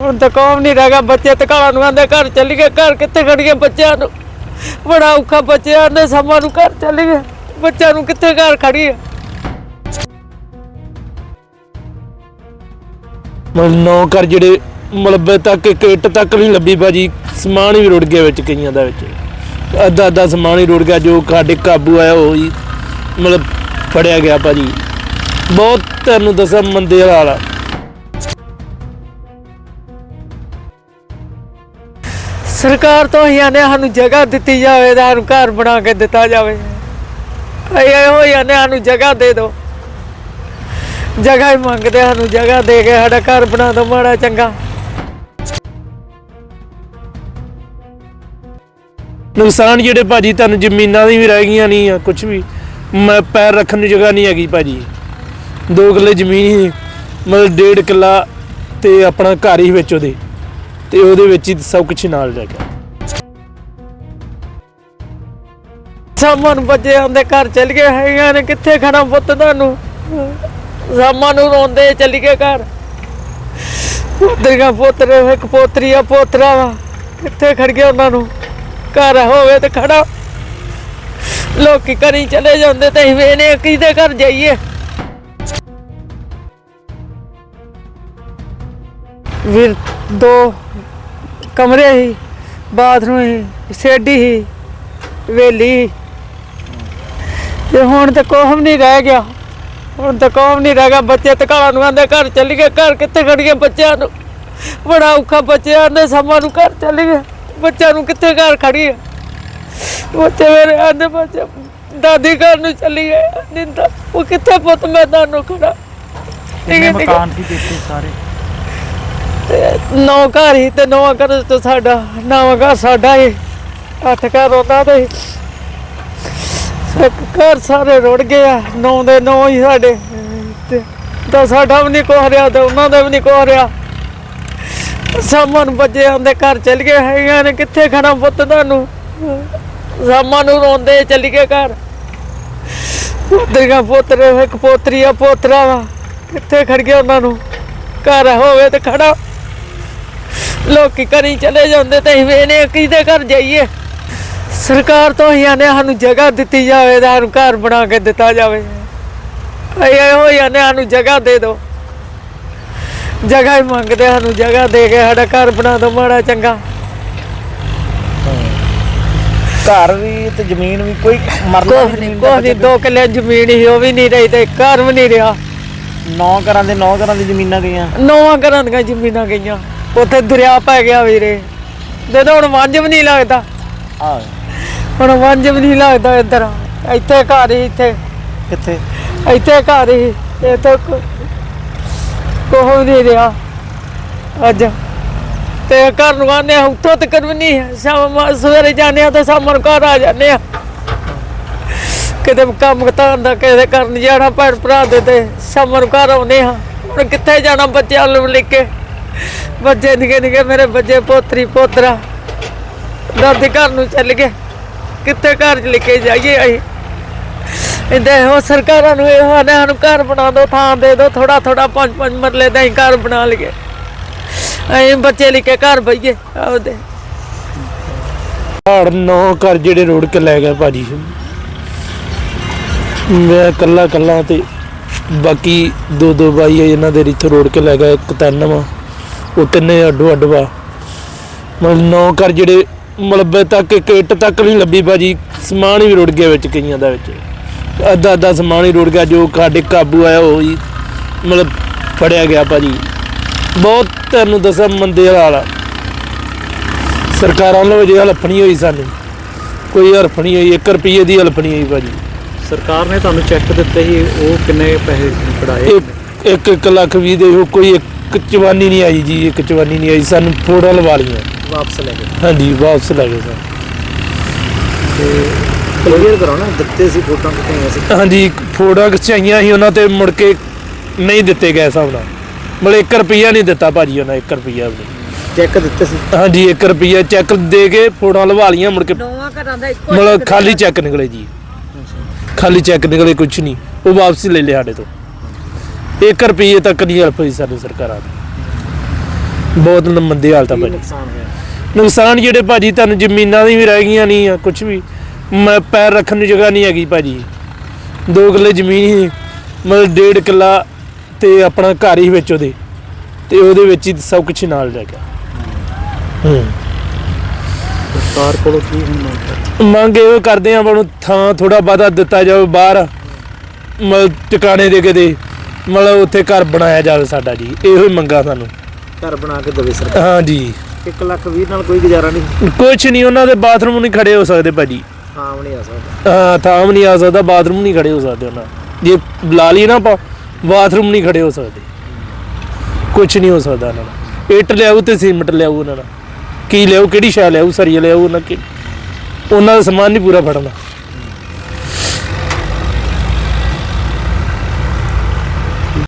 ਹੁਣ ਤਾਂ ਕੌਮ ਨਹੀਂ ਰਹਿ ਗਿਆ, ਬੱਚੇ ਤੇ ਨੂੰ ਆਂਦੇ ਘਰ ਚੱਲ ਗਏ, ਘਰ ਕਿੱਥੇ ਖੜੀਏ ਬੱਚਿਆਂ ਨੂੰ? ਬੜਾ ਔਖਾ ਬੱਚਿਆਂ ਦੇ ਸਮਾਂ ਨੂੰ ਘਰ ਚੱਲ ਗਏ, ਬੱਚਿਆਂ ਨੂੰ ਕਿੱਥੇ ਘਰ ਖੜੀਏ? ਮਤਲਬ ਨੌ ਘਰ ਜਿਹੜੇ ਮਲਬੇ ਤੱਕ, ਇੱਕ ਇੱਟ ਤੱਕ ਨਹੀਂ ਲੱਭੀ ਬਾਜੀ ਸਮਾਨ ਹੀ ਰੁੜ ਗਿਆ ਵਿੱਚ, ਕਈਆਂ ਦਾ ਵਿੱਚ। ਅੱਧਾ ਅੱਧਾ ਸਮਾਨ ਹੀ ਰੁੜ ਗਿਆ, ਜੋ ਸਾਡੇ ਕਾਬੂ ਆਇਆ ਉਹ ਹੀ ਮਤਲਬ ਫੜਿਆ ਗਿਆ ਭਾਜੀ। ਬਹੁਤ ਤੁਹਾਨੂੰ ਦੱਸਾਂ ਮੰਦੇ ਹਾਲ ਆ। ਸਰਕਾਰ ਤੋਂ ਹੀ ਆਨੇ ਸਾਨੂੰ ਜਗ੍ਹਾ ਦਿੱਤੀ ਜਾਵੇ ਤਾਂ ਸਾਨੂੰ ਘਰ ਬਣਾ ਕੇ ਦਿੱਤਾ ਜਾਵੇ। ਇਹੋ ਹੀ ਆਨੇ ਸਾਨੂੰ ਜਗ੍ਹਾ ਦੇ ਦਿਓ। ਜਗ੍ਹਾ ਹੀ ਮੰਗਦੇ ਸਾਨੂੰ ਜਗ੍ਹਾ ਦੇ ਕੇ ਸਾਡਾ ਘਰ ਬਣਾ ਦਿਓ ਮਾੜਾ ਚੰਗਾ। ਨੁਕਸਾਨ ਜਿਹੜੇ ਭਾਜੀ ਤੁਹਾਨੂੰ ਜ਼ਮੀਨਾਂ ਦੀ ਵੀ ਰਹਿ ਗਈਆਂ ਨਹੀਂ ਆ ਕੁਝ ਵੀ। ਮੈਂ ਪੈਰ ਰੱਖਣ ਦੀ ਜਗ੍ਹਾ ਨਹੀਂ ਹੈਗੀ ਭਾਜੀ। ਦੋ ਕਿੱਲੇ ਜ਼ਮੀਨ ਹੀ ਮਤਲਬ ਡੇਢ ਕਿੱਲਾ ਤੇ ਆਪਣਾ ਘਰ ਹੀ ਵਿੱਚ ਉਹਦੇ। ਤੇ ਉਹਦੇ ਵਿੱਚ ਹੀ ਸਭ ਕੁਝ ਨਾਲ ਲੈ ਗਿਆ ਸ਼ਾਮਾਂ ਨੂੰ ਬੱਚੇ ਘਰ ਚਲ ਗਏ, ਹੈਗੀਆਂ ਨੇ, ਕਿੱਥੇ ਖੜਾ ਪੁੱਤ ਤੁਹਾਨੂੰ? ਸ਼ਾਮਾਂ ਨੂੰ ਰੋਂਦੇ ਚਲੀ ਗਏ ਘਰ। ਪੁੱਤਰੀਆਂ ਪੋਤਰੇ, ਇੱਕ ਪੋਤਰੀ ਆ, ਪੋਤਰਾ ਵਾ। ਕਿੱਥੇ ਖੜ ਗਿਆ ਉਹਨਾਂ ਨੂੰ? ਘਰ ਹੋਵੇ ਤੇ ਖੜਾ ਲੋਕੀ ਕਰੀ ਚਲੇ ਜਾਂਦੇ ਤੇ ਅਸੀਂ ਵੇਨੇ ਕਿਹਦੇ ਘਰ ਜਾਈਏ। ਵੀਰ ਦੋ ਕਮਰੇ ਹੀ ਬਾਥਰੂਮ ਹੀ ਸੇਡੀ ਹੀ ਵੇਲੀ। ਤੇ ਹੁਣ ਤੇ ਕੋਹਮ ਨਹੀਂ ਰਹਿ ਗਿਆ। ਹੁਣ ਤਾਂ ਕੋਹਮ ਨਹੀਂ ਰਹਿ ਗਿਆ। ਬੱਚੇ ਤੇ ਘਰਾਂ ਨੂੰ ਆਂਦੇ ਘਰ ਚੱਲ ਗਏ। ਘਰ ਕਿੱਥੇ ਖੜੀਏ ਬੱਚਿਆਂ ਨੂੰ? ਬੜਾ ਔਖਾ ਬੱਚਿਆਂ ਦੇ ਸਮਾਂ ਨੂੰ ਘਰ ਚੱਲ ਗਏ। ਬੱਚਿਆਂ ਨੂੰ ਕਿੱਥੇ ਘਰ ਖੜੀਏ ਬੱਚੇ ਮੇਰੇ ਆਂਦੇ ਬੱਚੇ ਦਾਦੀ ਘਰ ਨੂੰ ਚੱਲੀ ਗਏ। ਨਿੰਦਾ ਉਹ ਕਿੱਥੇ ਪੁੱਤ? ਮੈਂ ਤੁਹਾਨੂੰ ਖੜਾ ਕਿੰਨੇ ਮਕਾਨ ਸੀ ਦੇਖੇ ਸਾਰੇ? ਤੇ ਨੌ ਘਰ ਹੀ ਤੇ ਨੌ ਘਰ ਤੋਂ ਸਾਡਾ ਨਵਾਂ ਘਰ ਸਾਡਾ ਹੀ। ਅੱਠ ਘਰ ਉਹਨਾਂ ਦੇ ਇੱਕ ਘਰ ਸਾਰੇ ਰੁੜ ਗਏ ਆ, ਨੌ ਦੇ ਨੌ ਹੀ ਸਾਡੇ। ਤੇ ਤਾਂ ਸਾਡਾ ਵੀ ਨਹੀਂ ਕੋਹ ਰਿਹਾ ਤੇ ਉਹਨਾਂ ਦਾ ਵੀ ਨਹੀਂ ਕੋਹ ਰਿਹਾ। ਸਾਮਾਂ ਬੱਜੇ ਆਂਦੇ ਘਰ ਚਲ ਗਏ, ਹੈਗੀਆਂ ਨੇ ਕਿੱਥੇ ਖੜਾ ਪੁੱਤ ਤੁਹਾਨੂੰ? ਸਾਮਾਂ ਨੂੰ ਰੋਂਦੇ ਚਲੀ ਗਏ ਘਰ। ਪੁੱਤਰੀਆਂ ਪੋਤਰੇ, ਇੱਕ ਪੋਤਰੀ ਆ, ਪੋਤਰਾ ਵਾ। ਕਿੱਥੇ ਖੜ ਗਿਆ ਉਹਨਾਂ ਨੂੰ? ਘਰ ਹੋਵੇ ਤੇ ਖੜਾ ਲੋਕੀ ਕਰੀ ਚਲੇ ਜਾਂਦੇ ਤੇ ਅਸੀਂ ਵੇਨੇ ਕਿਹਦੇ ਘਰ ਜਾਈਏ। ਸਰਕਾਰ ਤੋਂ ਹੀ ਆਨੇ ਸਾਨੂੰ ਜਗ੍ਹਾ ਦਿੱਤੀ ਜਾਵੇ ਤਾਂ ਸਾਨੂੰ ਘਰ ਬਣਾ ਕੇ ਦਿੱਤਾ ਜਾਵੇ। ਅਸੀਂ ਇਹੋ ਹੀ ਆਨੇ ਸਾਨੂੰ ਜਗ੍ਹਾ ਦੇ ਦਿਓ। ਜਗ੍ਹਾ ਹੀ ਮੰਗਦੇ ਸਾਨੂੰ ਜਗ੍ਹਾ ਦੇ ਕੇ ਸਾਡਾ ਘਰ ਬਣਾ ਦਿਓ ਮਾੜਾ ਚੰਗਾ। ਘਰ ਵੀ ਤੇ ਜ਼ਮੀਨ ਵੀ ਕੋਈ ਮਰਨਾ ਕੁਛ ਨਹੀਂ ਕੁਛ ਨਹੀਂ ਦੋ ਕਿੱਲੇ ਜ਼ਮੀਨ ਹੀ ਉਹ ਵੀ ਨਹੀਂ ਰਹੀ ਤੇ ਘਰ ਵੀ ਨਹੀਂ ਰਿਹਾ। ਨੌ ਘਰਾਂ ਦੇ ਨੌ ਘਰਾਂ ਦੀ ਜ਼ਮੀਨਾਂ ਗਈਆਂ। ਨੌਵਾਂ ਘਰਾਂ ਦੀਆਂ ਜ਼ਮੀਨਾਂ ਗਈਆਂ। ਉੱਥੇ ਦਰਿਆ ਪੈ ਗਿਆ ਵੀਰੇ। ਜਦੋਂ ਹੁਣ ਵੰਜ ਵੀ ਨਹੀਂ ਲੱਗਦਾ। ਆ ਹੁਣ ਵੰਜ ਵੀ ਨਹੀਂ ਲੱਗਦਾ ਇੱਧਰ। ਇੱਥੇ ਘਰ ਹੀ ਇੱਥੇ। ਕਿੱਥੇ? ਇੱਥੇ ਘਰ ਹੀ। ਇਹ ਤਾਂ ਕੋਹ ਨਹੀਂ ਰਿਹਾ ਅੱਜ। ਤੇ ਘਰ ਨੂੰ ਆਨੇ ਆ ਉੱਥੋਂ ਤੱਕ ਵੀ ਨਹੀਂ। ਸ਼ਾਮ ਸਵੇਰੇ ਜਾਂਦੇ ਆ ਤਾਂ ਸ਼ਾਮ ਨੂੰ ਘਰ ਆ ਜਾਂਦੇ ਆ ਕਿਤੇ ਕੰਮ ਤਾਂ ਦਾ ਕਿਤੇ ਕਰਨ ਜਾਣਾ ਭੈਣ ਭਰਾ ਦੇ ਤੇ ਸ਼ਾਮ ਨੂੰ ਘਰ ਆਉਂਦੇ ਆ ਹੁਣ ਕਿੱਥੇ ਜਾਣਾ ਬੱਚਿਆਂ ਨੂੰ ਲੈ ਕੇ? ਬੱਚੇ ਨਿੱਕੇ ਨਿੱਕੇ ਮੇਰੇ ਬੱਚੇ ਪੋਤਰੀ ਪੋਤਰਾ। ਦਾਦੀ ਘਰ ਨੂੰ ਚੱਲ ਗਏ। ਕਿੱਥੇ ਘਰ ਚ ਲੈ ਕੇ ਜਾਈਏ ਅਸੀਂ? ਇਹਦੇ ਹੋ ਸਰਕਾਰਾਂ ਨੂੰ ਇਹ ਹਾਨੇ ਸਾਨੂੰ ਘਰ ਬਣਾ ਦਿਓ, ਥਾਂ ਦੇ ਦਿਓ ਥੋੜਾ ਥੋੜਾ ਪੰਜ ਪੰਜ ਮਰਲੇ ਦਾ ਹੀ ਘਰ ਬਣਾ ਲਈਏ। ਅਸੀਂ ਬੱਚੇ ਲੈ ਕੇ ਘਰ ਬਈਏ ਆਪਦੇ। ਪਹਾੜ ਨੌ ਘਰ ਜਿਹੜੇ ਰੋੜ ਕੇ ਲੈ ਗਏ ਭਾਜੀ। ਮੈਂ ਕੱਲਾ ਕੱਲਾ ਤੇ ਬਾਕੀ ਦੋ ਦੋ ਬਾਈ ਇਹਨਾਂ ਦੇ ਰਿਥ ਰੋੜ ਕੇ ਲੈ ਗਏ, ਇੱਕ ਤਿੰਨ ਵਾ। ਉਹ ਤਿੰਨੇ ਅੱਡੋ ਅੱਡ ਵਾ। ਮਤਲਬ ਨੌ ਘਰ ਜਿਹੜੇ ਮਲਬੇ ਤੱਕ ਇੱਕ ਇੱਟ ਤੱਕ ਨਹੀਂ ਲੱਭੀ ਭਾਜੀ ਸਮਾਨ ਹੀ ਰੁੜ ਗਿਆ ਵਿੱਚ ਕਈਆਂ ਦਾ ਵਿੱਚ। ਅੱਧਾ ਅੱਧਾ ਸਮਾਨ ਹੀ ਰੁੜ ਗਿਆ ਜੋ ਸਾਡੇ ਕਾਬੂ ਆਇਆ ਉਹ ਹੀ ਮਤਲਬ ਫੜਿਆ ਗਿਆ ਭਾਜੀ। ਬਹੁਤ ਤੁਹਾਨੂੰ ਦੱਸਾਂ ਮੰਦੇ ਹਾਲ ਆ। ਸਰਕਾਰਾਂ ਵੱਲੋਂ ਜੇ ਹਲਫ ਨਹੀਂ ਹੋਈ ਸਾਨੂੰ ਕੋਈ ਹਲਫ ਨਹੀਂ ਹੋਈ 1 ਰੁਪਏ ਦੀ ਹਲਫ ਨਹੀਂ ਹੋਈ ਭਾਜੀ। ਸਰਕਾਰ ਨੇ ਤੁਹਾਨੂੰ ਚੈੱਕ ਦਿੱਤੇ ਸੀ ਉਹ ਕਿੰਨੇ ਪੈਸੇ ਇੱਕ ਇੱਕ ਇੱਕ ਲੱਖ ਵੀ ਦੇ ਉਹ ਕੋਈ ਇੱਕ ਚਵਾਨੀ ਨਹੀਂ ਆਈ ਜੀ ਇੱਕ ਚਵਾਨੀ ਨਹੀਂ ਆਈ ਸਾਨੂੰ ਫੋੜਾ ਲਵਾ ਲਈਆਂ। ਵਾਪਸ ਲੈ ਗਏ। ਹਾਂਜੀ ਵਾਪਸ ਲੈ ਗਏ ਸਰ। ਤੇ ਕਲੀਅਰ ਕਰੋ ਨਾ ਦਿੱਤੇ ਸੀ ਫੋਟੋਆਂ ਕਿਤੇ ਸੀ? ਹਾਂਜੀ ਫੋੜਾ ਖਚਾਈਆਂ ਸੀ ਉਹਨਾਂ ਤੇ ਮੁੜ ਕੇ ਨਹੀਂ ਦਿੱਤੇ ਗਏ ਹਿਸਾਬ ਨਾਲ। ਮਤਲਬ 1 ਰੁਪਿਆ ਨਹੀਂ ਦਿੱਤਾ ਭਾਜੀ ਉਹਨਾਂ 1 ਰੁਪਿਆ ਵੀ ਚੈੱਕ ਦਿੱਤੇ ਸੀ? ਹਾਂਜੀ 1 ਰੁਪਿਆ ਚੈੱਕ ਦੇ ਕੇ ਫੋੜਾ ਲਵਾ ਲਈਆਂ ਮੁੜ ਕੇ ਨੌਵਾਂ ਘਰਾਂ ਦਾ ਇੱਕੋ ਮਤਲਬ ਖਾਲੀ ਚੈੱਕ ਨਿਕਲੇ ਜੀ। ਖਾਲੀ ਚੈੱਕ ਨਿਕਲੇ ਕੁਝ ਨਹੀਂ ਉਹ ਵਾਪਸ ਲੈ ਲਿਆ ਸਾਡੇ ਤੋਂ। 1 ਰੁਪਏ ਤੱਕ ਨਹੀਂ ਹੈਲਪ ਹੋਈ ਸਾਨੂੰ ਸਰਕਾਰਾਂ ਦੀ। ਬਹੁਤ ਮੰਦੀ ਹਾਲਤ ਆ ਕੀ ਭਾਜੀ। ਨੁਕਸਾਨ ਹੋਇਆ? ਨੁਕਸਾਨ ਜਿਹੜੇ ਭਾਜੀ ਤੁਹਾਨੂੰ ਜ਼ਮੀਨਾਂ ਦੀ ਵੀ ਰਹਿ ਗਈਆਂ ਨਹੀਂ ਆ ਕੁਝ ਵੀ ਮੈਂ ਪੈਰ ਰੱਖਣ ਨੂੰ ਜਗ੍ਹਾ ਨਹੀਂ ਹੈਗੀ ਭਾਜੀ। ਦੋ ਕਿੱਲੇ ਜ਼ਮੀਨ ਸੀ ਮਤਲਬ ਡੇਢ ਕਿੱਲਾ ਤੇ ਆਪਣਾ ਘਰ ਹੀ ਵਿੱਚ ਉਹਦੇ ਤੇ ਉਹਦੇ ਵਿੱਚ ਹੀ ਸਭ ਕੁਝ ਨਾਲ ਲੈ ਗਿਆ। ਹੂੰ। ਸਰਕਾਰ ਕੋਲੋਂ ਕੀ ਹੁਣ ਮੰਗ ਕਰਦੇ? ਮੰਗ ਇਹ ਕਰਦੇ ਆ ਉਹਨੂੰ ਥਾਂ ਥੋੜਾ ਬਾਦਾ ਦਿੱਤਾ ਜਾਵੇ ਬਾਹਰ ਮਤਲਬ ਟਿਕਾਣੇ ਦੇ ਕਿਤੇ ਮਤਲਬ ਉੱਥੇ ਘਰ ਬਣਾਇਆ ਜਾਵੇ ਸਾਡਾ ਜੀ ਇਹੋ ਹੀ ਮੰਗਾ ਸਾਨੂੰ। ਘਰ ਬਣਾ ਕੇ ਦੇਵੇ ਸਰਕਾਰ ਹਾਂ ਜੀ। 1 ਲੱਖ 20 ਨਾਲ ਕੋਈ ਗੁਜ਼ਾਰਾ ਨਹੀਂ? ਕੁਝ ਨਹੀਂ ਉਹਨਾਂ ਦੇ ਬਾਥਰੂਮ ਨਹੀਂ ਖੜੇ ਹੋ ਸਕਦੇ ਭਾਜੀ। ਹਾਂ ਵੀ ਨਹੀਂ ਆ ਸਕਦਾ। ਹਾਂ ਥਾਂ ਵੀ ਨਹੀਂ ਆ ਸਕਦਾ ਬਾਥਰੂਮ ਨਹੀਂ ਖੜੇ ਹੋ ਸਕਦੇ ਉਹਨਾਂ। ਜੇ ਬੁਲਾ ਲਈ ਨਾ ਆਪਾਂ ਬਾਥਰੂਮ ਨਹੀਂ ਖੜੇ ਹੋ ਸਕਦੇ। ਕੁਝ ਨਹੀਂ ਹੋ ਸਕਦਾ ਉਹਨਾਂ ਨਾਲ ਇੱਟ ਲਿਆਉ ਤੇ ਸੀਮਟ ਲਿਆਉ ਉਹਨਾਂ ਨਾਲ ਕੀ ਲਿਆਉ ਕਿਹੜੀ ਸ਼ੈ ਲਿਆਉ ਸਰੀਆ ਲਿਆਉ ਉਹਨਾਂ ਕਿ ਉਹਨਾਂ ਦਾ ਸਮਾਨ ਨਹੀਂ ਪੂਰਾ ਫੜਨਾ।